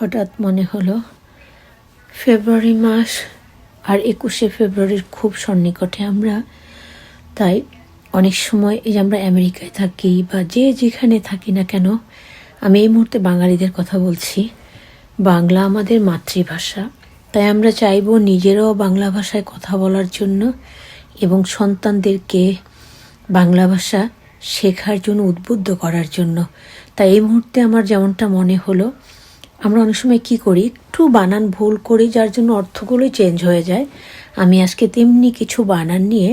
হঠাৎ মনে হলো, ফেব্রুয়ারি মাস আর একুশে ফেব্রুয়ারির খুব সন্নিকটে আমরা। তাই অনেক সময় এই যে আমরা আমেরিকায় থাকি বা যে যেখানে থাকি না কেন, আমি এই মুহূর্তে বাঙালিদের কথা বলছি। বাংলা আমাদের মাতৃভাষা। তাই আমরা চাইব নিজেরাও বাংলা ভাষায় কথা বলার জন্য এবং সন্তানদেরকে বাংলা ভাষা শেখার জন্য উদ্বুদ্ধ করার জন্য। তাই এই মুহূর্তে আমার যেমনটা মনে হলো আমরা অনেক সময় কী করি? একটু বানান ভুল করি, যার জন্য অর্থগুলোই চেঞ্জ হয়ে যায়। আমি আজকে তেমনি কিছু বানান নিয়ে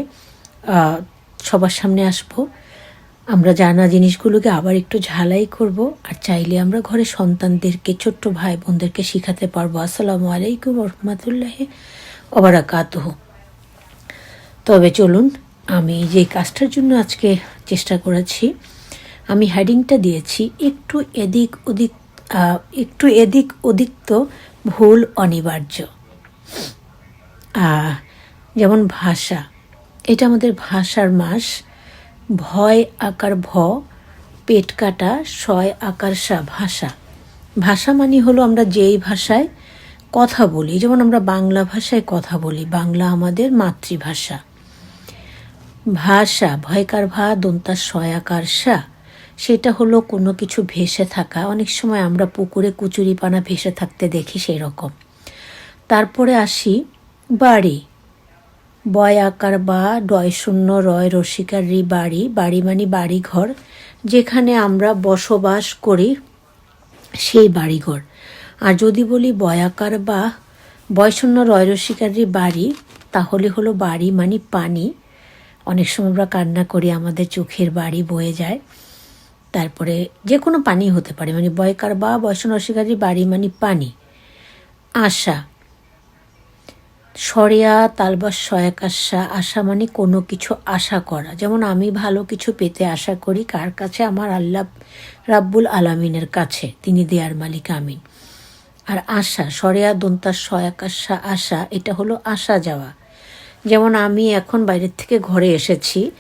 সবার সামনে আসব। আমরা জানা জিনিসগুলোকে আবার একটু ঝালাই করব, আর চাইলে আমরা ঘরে সন্তানদেরকে, ছোট্ট ভাই বোনদেরকে শিখাতে পারব। আসসালামু আলাইকুম রহমতুল্লাহ ওবরাকাতহ তবে চলুন, আমি যে কাজটার জন্য আজকে চেষ্টা করেছি, আমি হেডিংটা দিয়েছি, একটু এদিক ওদিক একটু এদিক ওদিক তো ভুল অনিবার্য। যেমন ভাষা, এটা আমাদের ভাষার মাস। ভয় আকার ভ, পেট কাটা শয় আকার সা, ভাষা। ভাষা মানে হলো আমরা যেই ভাষায় কথা বলি, যেমন আমরা বাংলা ভাষায় কথা বলি, বাংলা আমাদের মাতৃভাষা। ভাষা, ভয়কার ভা দন্তার সয়াকার সা। সেটা হলো কোনো কিছু ভেসে থাকা। অনেক সময় আমরা পুকুরে কুচুরিপানা ভেসে থাকতে দেখি সেই রকম তারপরে আসি বাড়ি। বয় আকার বা ডয় শূন্য, রয় রসিকার বাড়ি। বাড়ি মানে বাড়িঘর, যেখানে আমরা বসবাস করি সেই বাড়িঘর। আর যদি বলি বয়াকার বা বয়শূন্য রয় রসিকারি বাড়ি, তাহলে হলো বাড়ি মানে পানি। অনেক সময় আমরা কান্না করি, আমাদের চোখের বাড়ি বয়ে যায়। তারপরে যে কোনো পানি হতে পারে মানে বয়কার বা বয়শূন্য রসিকারি বাড়ি মানে পানি। আশা। সরেয়া, তালবাস সয়াকাশা আশা আশা মানে কোনো কিছু আশা করা। যেমন আমি ভালো কিছু পেতে আশা করি, কার কাছে? আমার আল্লাহ রাব্বুল আলামিনের কাছে, তিনি দেয়ার মালিক, আমিন। আর আশা, সরেয়া দন্তার সয়াকাশা আশা আশা, এটা হলো আসা যাওয়া। যেমন আমি এখন বাইরের থেকে ঘরে এসেছি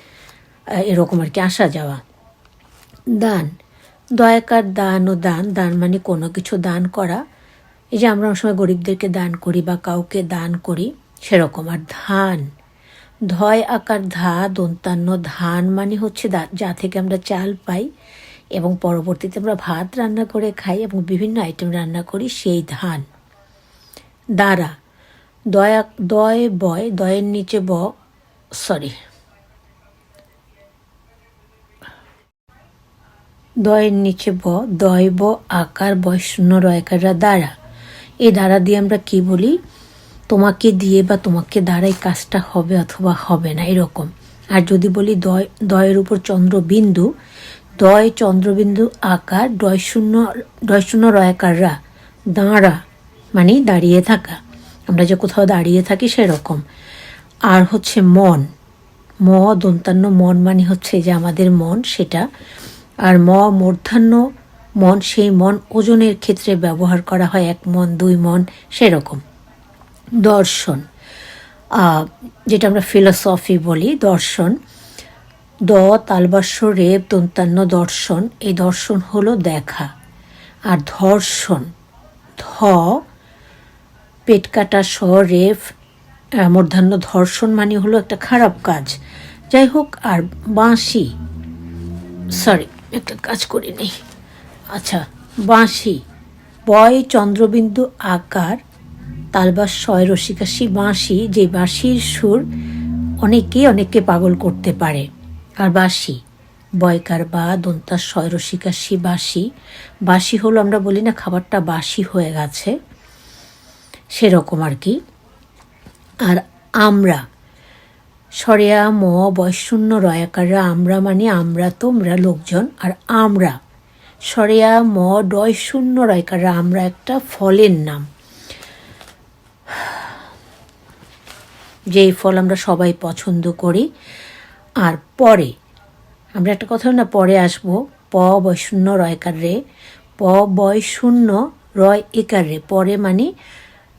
এরকম আর কি আসা যাওয়া। দান। দয়াকার দান ও দান। দান মানে কোনো কিছু দান করা। এই যে আমরা অনেক সময় গরিবদেরকে দান করি বা কাউকে দান করি, সেরকম। আর ধান। ধয় আকার ধা দন্তান্ন ধান মানে হচ্ছে যা থেকে আমরা চাল পাই এবং পরবর্তীতে আমরা ভাত রান্না করে খাই এবং বিভিন্ন আইটেম রান্না করি, সেই ধান। দ্বারা দয়া দয় বয়, দয়ের নিচে ব সরি দয়ের নিচে ব, দয় ব, আকার বয় শূন্য রয়কাররা দ্বারা। এই দ্বারা দিয়ে আমরা কি বলি? তোমাকে দিয়ে বা তোমাকে দ্বারা এই কাজটা হবে অথবা হবে না, এরকম। আর যদি বলি দয়, দয়ের উপর চন্দ্রবিন্দু, দয়, চন্দ্রবিন্দু, আকার ডয় শূন্য ডয় শূন্য রয়াকাররা দাঁড়া মানে দাঁড়িয়ে থাকা। আমরা যে কোথাও দাঁড়িয়ে থাকি সেরকম। আর হচ্ছে মন, ম, দন্তান্ন মন মানে হচ্ছে যে আমাদের মন, সেটা আর ম মূর্ধান্য মন, সেই মন ওজনের ক্ষেত্রে ব্যবহার করা হয়। এক মন, দুই মন, সেরকম। দর্শন। যেটা আমরা ফিলোসফি বলি, দর্শন। দ, তালবাস্য, রেব, দন্তান্ন দর্শন। এই দর্শন হলো দেখা। আর ধর্ষণ, ধ, পেট কাটা, স, রেফ মূর্ধান্য ধর্ষণ মানে হলো একটা খারাপ কাজ। যাই হোক, আর বাঁশি সরি একটা কাজ করিনি আচ্ছা বাঁশি। বয় চন্দ্রবিন্দু আকার তালবাস ছয় রসিকাশি বাঁশি, যে বাঁশির সুর অনেকেই অনেককে পাগল করতে পারে। আর বাঁশি? বয়কার বা দন্তার ছয় রসিকাশি বাঁশি। বাঁশি হলো আমরা বলি না, খাবারটা বাসি হয়ে গেছে। সেরকম আর কি। আর আমরা সরেয়া ম বয়শূন্য রয়াকাররা আমরা মানে আমরা তোমরা লোকজন আর আমরা। সরেয়া ম ডয় শূন্য রয়কাররা আমরা একটা ফলের নাম। যেই ফল আমরা সবাই পছন্দ করি। আর পরে, আমরা একটা কথা না, পরে আসব। প বয় শূন্য রয়কার রে প বয় শূন্য রয় একার রে পরে মানে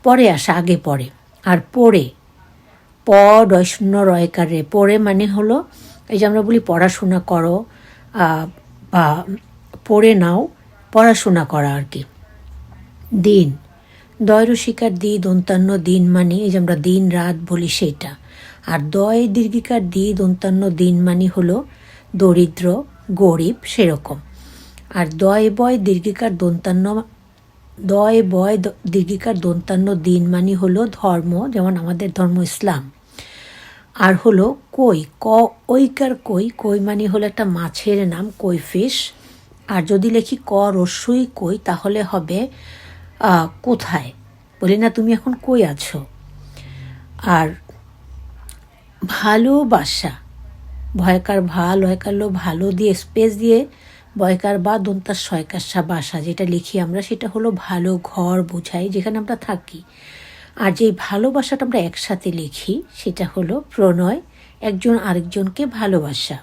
পরে আসা, আগে পরে। আর পড়ে প ডয় শূন্য রয়কার পড়ে মানে হলো, এই যে আমরা বলি পড়াশোনা করো বা পড়ে নাও, পড়াশোনা করা আর কি। দিন। দয়রসিকার দি, দন্তান্ন দিন মানে এই যে আমরা দিন রাত বলি সেটা। আর দয় দীর্ঘিকার দি, দন্তান্ন দিন মানে হলো দরিদ্র, গরিব, সেরকম। আর দয় বয় দীর্ঘিকার দন্তান্ন দয়, বয় দীর্ঘিকার, দন্তান্ন দিন মানে হলো ধর্ম, যেমন আমাদের ধর্ম ইসলাম। আর হলো কই, ক, ঐকার কই কই মানে হলো একটা মাছের নাম, কই ফিশ। আর যদি লিখি ক রস্যই কই, তাহলে হবে কোথায়? বলি না তুমি এখন কই আছো? আর ভালোবাসা, ভয়কার ভালো ভয়কার ভালো দিয়ে, স্পেস দিয়ে বয়কার বা দন্তার সয়কার বাসা যেটা লিখি আমরা, সেটা হলো ভালো ঘর বোঝাই, যেখানে আমরা থাকি। আর যে ভালোবাসাটা আমরা একসাথে লিখি, সেটা হলো প্রণয়, একজন আরেকজনকে ভালোবাসা।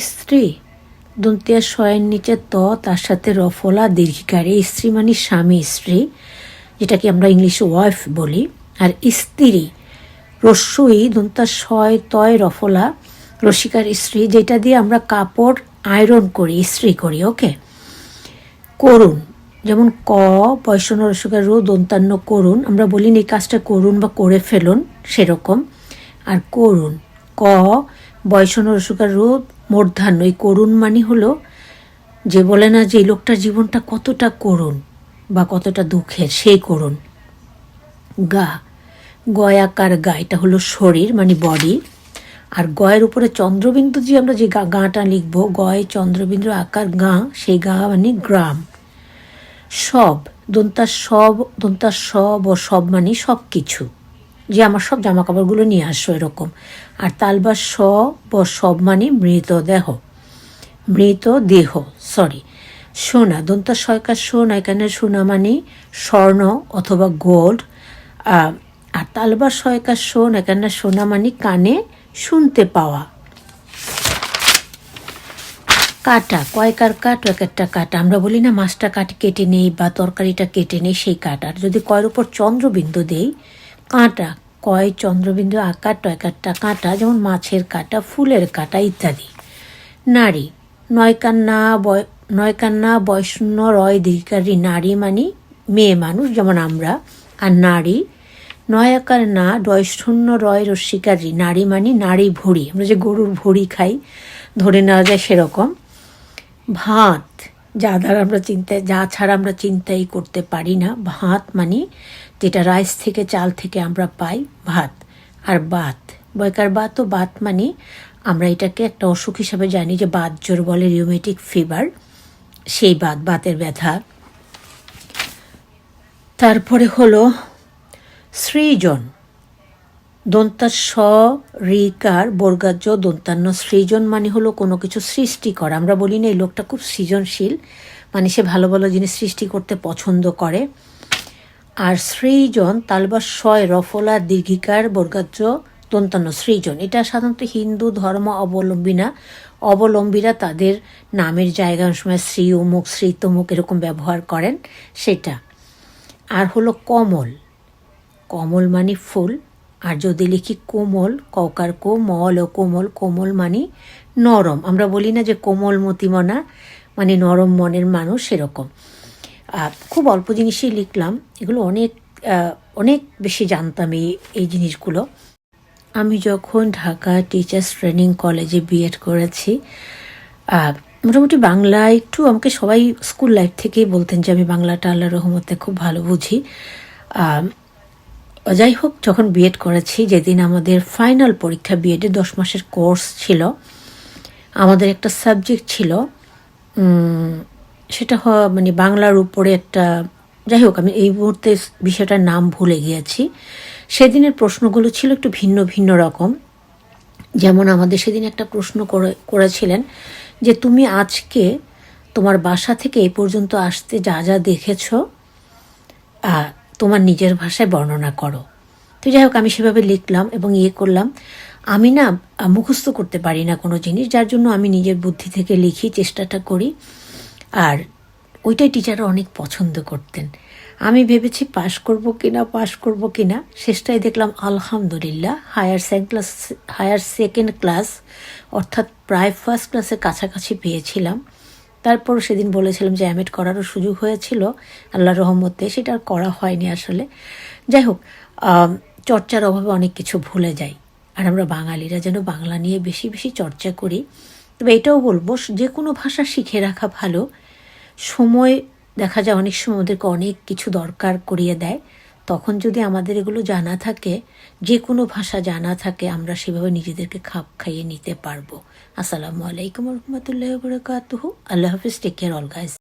স্ত্রী, দন্তিয়া শয়ের নিচে ত, তার সাথে রফলা দীর্ঘিকারে। স্ত্রী মানে স্বামী স্ত্রী, যেটাকে আমরা ইংলিশে ওয়াইফ বলি। আর স্ত্রী, রস্যই, দন্তা শয় তয় রফলা রসিকার স্ত্রী, যেটা দিয়ে আমরা কাপড় আয়রন করি, ইস্ত্রি করি, ওকে? করুন। যেমন ক বৈষ্ণ রসিকার রো, দন্তান্ন করুন। আমরা বলি এই কাজটা করুন বা করে ফেলুন, সেরকম। আর করুণ ক বৈষ্ণ রসিকার রো মূর্ধান্য এই করুণ মানে হলো যে বলে না যে এই লোকটার জীবনটা কতটা করুণ বা কতটা দুঃখের, সেই করুণ গা। গয়াকার গা, এটা হলো শরীর মানে বডি আর গয়ের উপরে চন্দ্রবিন্দু যে আমরা যে গাঁটা লিখব, গয় চন্দ্রবিন্দু আকার গা, সেই গা মানে গ্রাম। সব, দন্তার সব দন্তার সব ও সব মানে সব কিছু যে আমার সব জামা কাপড়গুলো নিয়ে আসো এরকম। আর তালবার স ব সব মানে মৃতদেহ মৃত দেহ সরি সোনা দন্তা সয়কার সোনা, এখানে সোনা মানে স্বর্ণ অথবা গোল্ড। আর তালবার সয়কার সোন, এখানে সোনা মানে কানে শুনতে পাওয়া। কাটা কয়কার কাট, এক একটা কাটা। আমরা বলি না মাছটা কাট কেটে নেই বা তরকারিটা কেটে নেই, সেই কাটা। আর যদি কয়ের উপর চন্দ্রবিন্দু দেই, কাঁটা, কয় চন্দ্রবিন্দু আকার টয়কারটা কাঁটা, যেমন মাছের কাটা, ফুলের কাটা ইত্যাদি। নারী নয়কান্না বয় নয়কান্না বয়শূন্য রয় দীর্ঘারী নারী মানে মেয়ে মানুষ, যেমন আমরা। আর নারী নয়াকার না ডয়শূন্য রয় রস্বীকারী নারী মানে নারী ভুড়ি আমরা যে গরুর ভুড়ি খাই, ধরে নেওয়া যায় সেরকম। ভাত, যা দ্বারা আমরা চিন্তায়, যা ছাড়া আমরা চিন্তাই করতে পারি না, ভাত মানে যেটা রাইস থেকে, চাল থেকে আমরা পাই, ভাত। আর বাত, বয়কার বাত ও বাত মানে আমরা এটাকে একটা অসুখ হিসাবে জানি যে বাত জোর বলে রিউমেটিক ফিভার সেই বাত, বাতের ব্যথা। তারপরে হলো সৃজন। দন্তা স রিকার বর্গাজ্য দন্তান্ন। সৃজন মানে হলো কোনো কিছু সৃষ্টি করা। আমরা বলি না, এই লোকটা খুব সৃজনশীল মানে সে ভালো ভালো জিনিস সৃষ্টি করতে পছন্দ করে। আর সৃজন তালবা শয় রফলা, দীর্ঘিকার, বর্গাজ্য, দন্তান্ন, সৃজন। এটা সাধারণত হিন্দু ধর্ম অবলম্বী না। অবলম্বীরা তাদের নামের জায়গা সময় শ্রী অমুক শ্রী তমুক এরকম ব্যবহার করেন, সেটা। আর হলো কমল। কমল মানে ফুল, আর যদি লিখি কোমল ককার কোমল ও কোমল কোমল মানে নরম। আমরা বলি না যে কোমল মতিমনা মানে নরম মনের মানুষ সেরকম। খুব অল্প জিনিসই লিখলাম। এগুলো অনেক অনেক বেশি জানতাম এই এই জিনিসগুলো। আমি যখন ঢাকা টিচার্স ট্রেনিং কলেজে বিএড করেছি মোটামুটি বাংলা একটু আমাকে সবাই স্কুল লাইফ থেকেই বলতেন যে আমি বাংলাটা আল্লাহ রহমতে খুব ভালো বুঝি। যাই হোক যখন বিএড করেছি, যেদিন আমাদের ফাইনাল পরীক্ষা বিএডের দশ মাসের কোর্স ছিল, আমাদের একটা সাবজেক্ট ছিল সেটা মানে বাংলার উপরে একটা যাই হোক আমি এই মুহূর্তে বিষয়টার নাম ভুলে গিয়েছি। সেদিনের প্রশ্নগুলো ছিল একটু ভিন্ন ভিন্ন রকম। যেমন আমাদের সেদিন একটা প্রশ্ন করে, করেছিলেন যে, তুমি আজকে তোমার বাসা থেকে এই পর্যন্ত আসতে যা যা দেখেছ তোমার নিজের ভাষায় বর্ণনা করো। তো যাই হোক, আমি সেভাবে লিখলাম এবং ইয়ে করলাম। আমি না মুখস্থ করতে পারি না কোনো জিনিস, যার জন্য আমি নিজের বুদ্ধি থেকে লিখি, চেষ্টাটা করি। আর ওইটাই টিচাররা অনেক পছন্দ করতেন। আমি ভেবেছি পাশ করব কিনা, পাশ করব কি না শেষটায় দেখলাম, আলহামদুলিল্লাহ higher second class higher second class অর্থাৎ প্রায় ফার্স্ট ক্লাসের কাছাকাছি পেয়েছিলাম। তারপর সেদিন বলেছিলাম যে অ্যামেট করারও সুযোগ হয়েছিল আল্লাহ রহমতে সেটা আর করা হয়নি আসলে। যাই হোক চর্চার অভাবে অনেক কিছু ভুলে যাই। আর আমরা বাঙালিরা যেন বাংলা নিয়ে বেশি বেশি চর্চা করি। তবে এটাও বলব, যে কোনো ভাষা শিখে রাখা ভালো। সময় দেখা যায় অনেক সময় ওদেরকে অনেক কিছু দরকার করিয়ে দেয়। তখন যদি আমাদের এগুলো জানা থাকে, যে কোনো ভাষা জানা থাকে, আমরা সেভাবে নিজেদেরকে খাপ খাইয়ে নিতে পারব। আসসালামু আলাইকুম রহমতুল্লাহ বরকাতুহু আল্লাহ হাফিজ টেক কেয়ার অল গাইজ